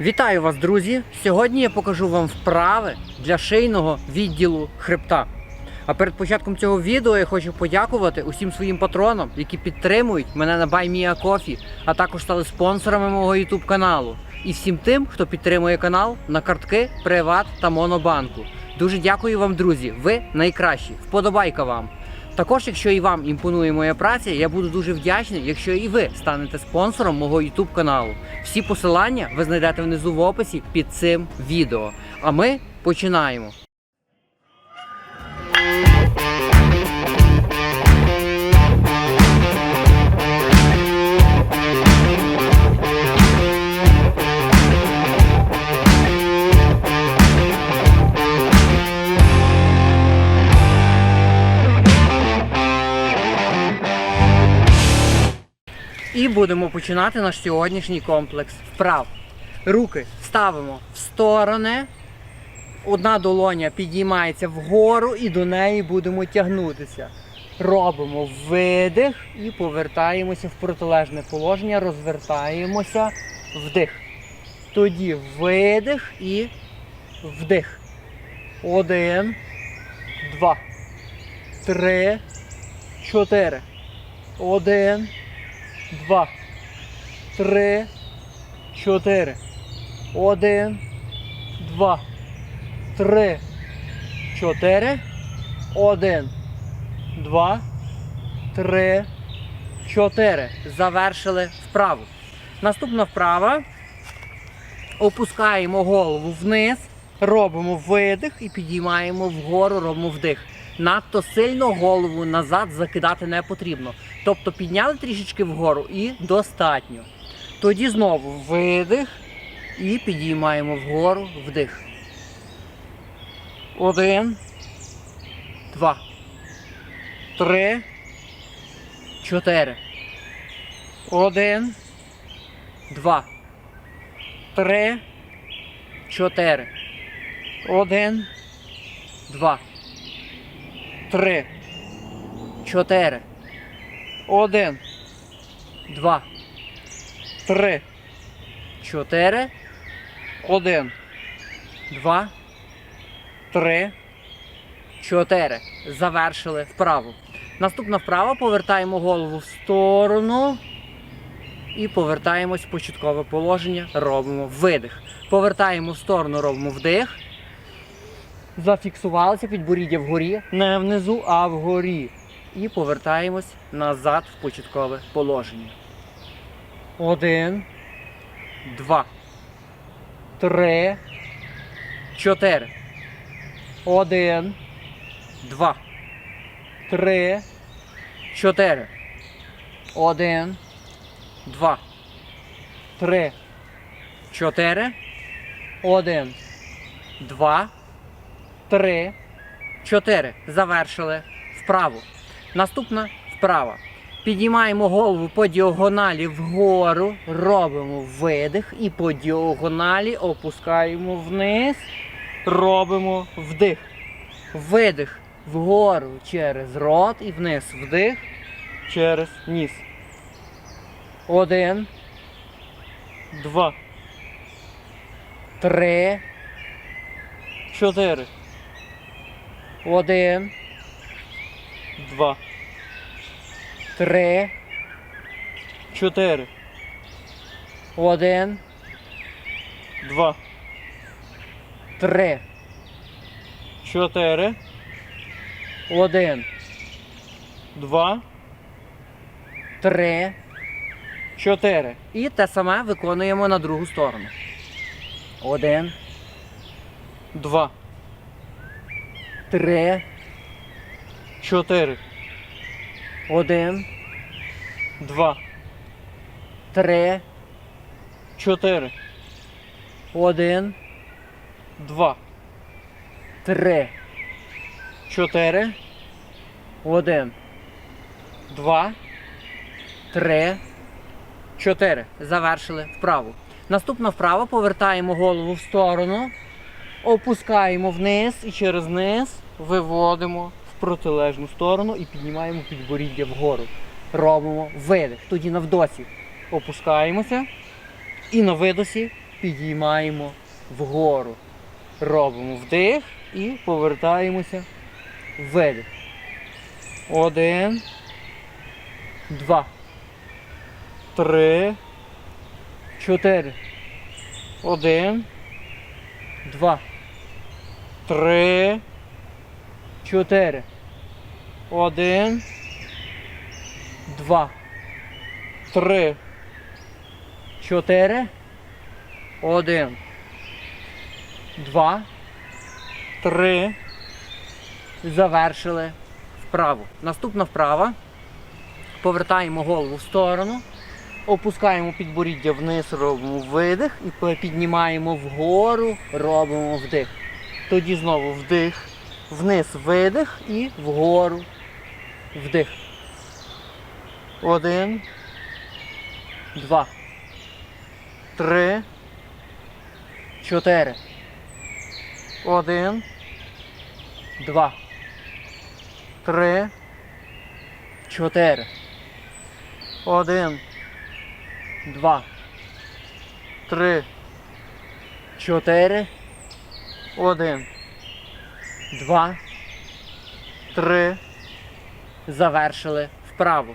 Вітаю вас, друзі! Сьогодні я покажу вам вправи для шийного відділу хребта. А перед початком цього відео я хочу подякувати усім своїм патронам, які підтримують мене на BuyMeACoffee, а також стали спонсорами мого YouTube каналу. І всім тим, хто підтримує канал на картки, Приват та Монобанку. Дуже дякую вам, друзі! Ви найкращі! Вподобайка вам! Також, якщо і вам імпонує моя праця, я буду дуже вдячний, якщо і ви станете спонсором мого YouTube каналу. Всі посилання ви знайдете внизу в описі під цим відео. А ми починаємо. І будемо починати наш сьогоднішній комплекс вправ. Руки ставимо в сторони. Одна долоня підіймається вгору і до неї будемо тягнутися. Робимо видих і повертаємося в протилежне положення, розвертаємося вдих. Тоді видих і вдих. Один, два, три, чотири. Один, два, три, чотири. Один, два, три, чотири. Один, два, три, чотири. Завершили вправу. Наступна вправа. Опускаємо голову вниз, робимо видих і підіймаємо вгору, робимо вдих. Надто сильно голову назад закидати не потрібно. Тобто підняли трішечки вгору і достатньо. Тоді знову видих і підіймаємо вгору вдих. Один, два, три, чотири. Один, два, три, чотири. Один, два, три, чотири. Один, два, три, чотири. Один, два, три, чотири. Завершили вправу. Наступна вправа повертаємо голову в сторону і повертаємось в початкове положення. Робимо видих. Повертаємо в сторону, робимо вдих. Зафіксувалися підборіддя вгорі, не внизу, а вгорі. І повертаємось назад в початкове положення. Один, два, три, чотири. Один, два, три, чотири. Один, два, три, чотири. Один, два, три, чотири. Завершили вправу. Наступна вправа. Підіймаємо голову по діагоналі вгору, робимо видих і по діагоналі опускаємо вниз, робимо вдих. Видих вгору через рот і вниз вдих через ніс. Один, два, три, чотири. Один, два, три, чотири. Один, два, три, чотири. Один, два, три, чотири. І те саме виконуємо на другу сторону. Один, два, три, чотири. Один, два, три, чотири. Один, два, три, чотири. Один, два, три, чотири. Завершили вправу. Наступна вправа. Повертаємо голову в сторону, опускаємо вниз і через низ виводимо протилежну сторону і піднімаємо підборіддя вгору. Робимо видих. Тоді на вдосі опускаємося і на видосі підіймаємо вгору. Робимо вдих і повертаємося видих. Один. Два. Три. Чотири. Один. Два. Три. Чотири. Один. Два. Три. Чотири. Один. Два. Три. Завершили вправу. Наступна вправа. Повертаємо голову в сторону. Опускаємо підборіддя вниз, робимо видих і піднімаємо вгору, робимо вдих. Тоді знову вдих, вниз видих і вгору. Вдих. Один, два, три, чотири. Один, два, три, чотири. Один, два, три, чотири. Один, два, три. Завершили вправо.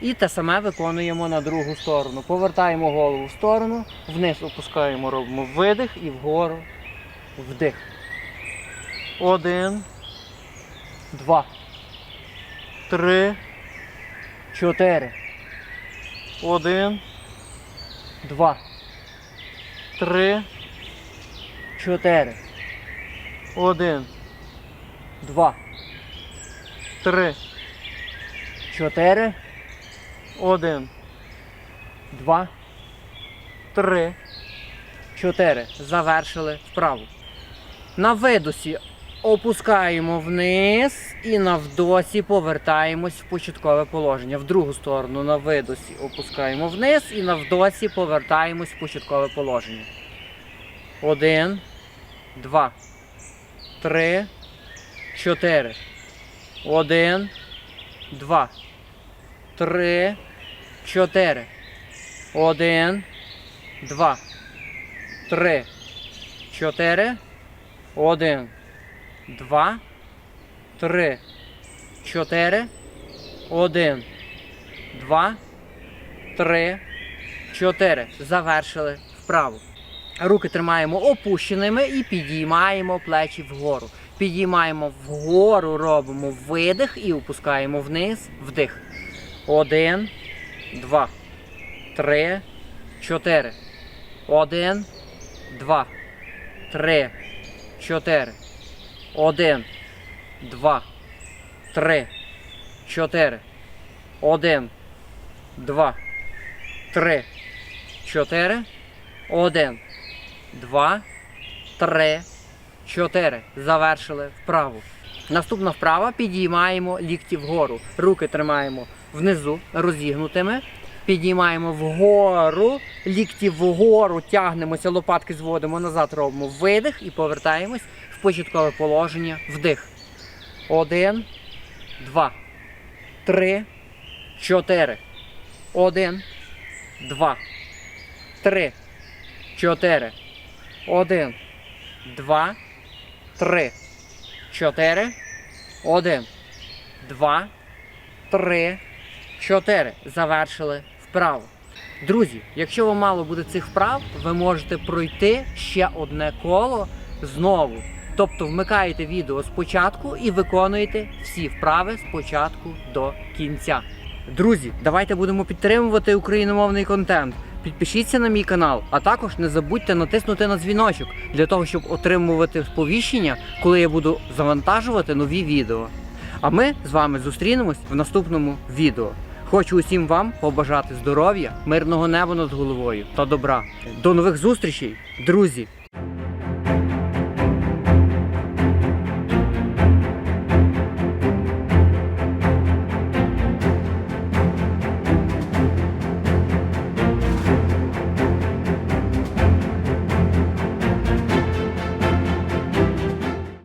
І те саме виконуємо на другу сторону. Повертаємо голову в сторону, вниз опускаємо, робимо видих і вгору вдих. Один, два, три, чотири. Один, два, три, чотири. Один, два, три, чотири. Один, два, три, чотири. Завершили вправу. На видосі опускаємо вниз і на вдосі повертаємось в початкове положення. В другу сторону на видосі опускаємо вниз і на вдосі повертаємось в початкове положення. Один, два, три, чотири. Один, два, три, чотири. Один, два, три, чотири. Один, два, три, чотири. Один, два, три, чотири. Завершили вправу. Руки тримаємо опущеними і підіймаємо плечі вгору. Підіймаємо вгору, робимо видих і опускаємо вниз, вдих. Один, два, три, чотири. Один, два, три, чотири. Один, два, три, чотири. Один, два, три, чотири. Один, два, три, чотири. Завершили вправу. Наступна вправа підіймаємо лікті вгору. Руки тримаємо внизу розігнутими. Підіймаємо вгору, лікті вгору, тягнемося, лопатки зводимо назад, робимо видих і повертаємось в початкове положення. Вдих. Один, два, три, чотири. Один, два, три, чотири. Один, два, три, чотири. Один, два, три, чотири. Завершили вправу. Друзі, якщо вам мало буде цих вправ, ви можете пройти ще одне коло знову. Тобто вмикаєте відео спочатку і виконуєте всі вправи спочатку до кінця. Друзі, давайте будемо підтримувати україномовний контент. Підпишіться на мій канал, а також не забудьте натиснути на дзвіночок для того, щоб отримувати сповіщення, коли я буду завантажувати нові відео. А ми з вами зустрінемось в наступному відео. Хочу усім вам побажати здоров'я, мирного неба над головою та добра. До нових зустрічей, друзі!